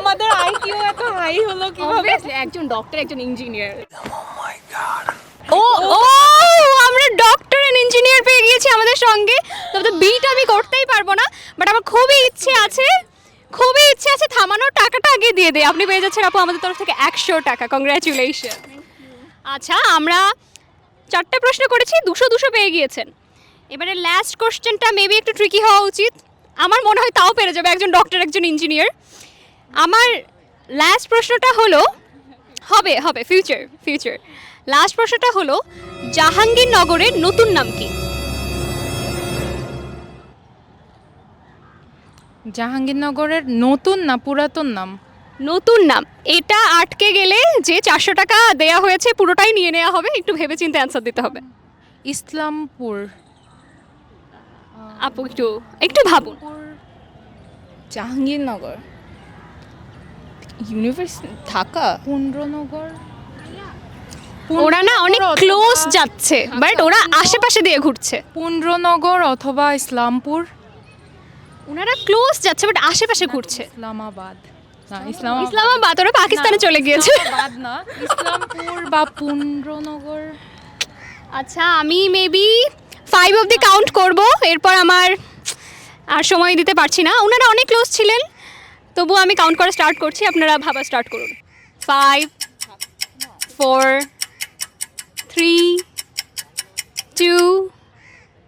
আমাদের আইকিউ এত হাই হলো কীভাবে? একজন ডক্টর একজন ইঞ্জিনিয়ার ও ও আমরা ডক্টর এন্ড ইঞ্জিনিয়ার পেয়ে গিয়েছি আমাদের সঙ্গে। তবে বিট আমি করতেই পারব না বাট আমার খুবই ইচ্ছে আছে খুবই ইচ্ছে আছে থামানোর টাকাটা আগে দিয়ে দে। আপনি পেয়ে যাচ্ছেন আপু আমাদের তরফ থেকে একশো টাকা। কংগ্রাচুলেশন আচ্ছা আমরা চারটে প্রশ্ন করেছি দুশো দুশো পেয়ে গিয়েছেন। এবারে লাস্ট কোশ্চেনটা মেবি একটু ট্রিকি হওয়া উচিত। আমার মনে হয় তাও পেরে যাবে একজন ডক্টর একজন ইঞ্জিনিয়ার আমার লাস্ট প্রশ্নটা হলো হবে হবে ফিউচার ফিউচার লাস্ট প্রশ্নটা হলো জাহাঙ্গীরনগরের নতুন নাম কি? জাহাঙ্গীরনগরের নতুন না পুরাতন নাম? নতুন নাম। এটা আটকে গেলে যে চারশো টাকা দেয়া হয়েছে পুরোটাই নিয়ে নেওয়া হবে। একটু ভেবে চিন্তে অ্যান্সার দিতে হবে। ইসলামপুর। আপু একটু একটু ভাবুন। জাহাঙ্গীরনগর। ইউনিভার্সিটি ঢাকা পুন্ড্রনগর ওরা না অনেক ক্লোজ যাচ্ছে বাট ওরা আশেপাশে দিয়ে ঘুরছে। পুন্ড্রনগর অথবা ইসলামপুর? ওনারা ক্লোজ যাচ্ছে বাট আশেপাশে ঘুরছে। ইসলামাবাদ। না ইসলামাবাদ ইসলামাবাদ ওরা পাকিস্তানে চলে গিয়েছে। না ইসলামপুর বা পুন্ড্রনগর আচ্ছা আমি মেবি ফাইভ অবধি কাউন্ট করব এরপর আমার আর সময় দিতে পারছি না। ওনারা অনেক ক্লোজ ছিলেন। তবু আমি কাউন্ট করা স্টার্ট করছি আপনারা ভাবা স্টার্ট করুন। Five four three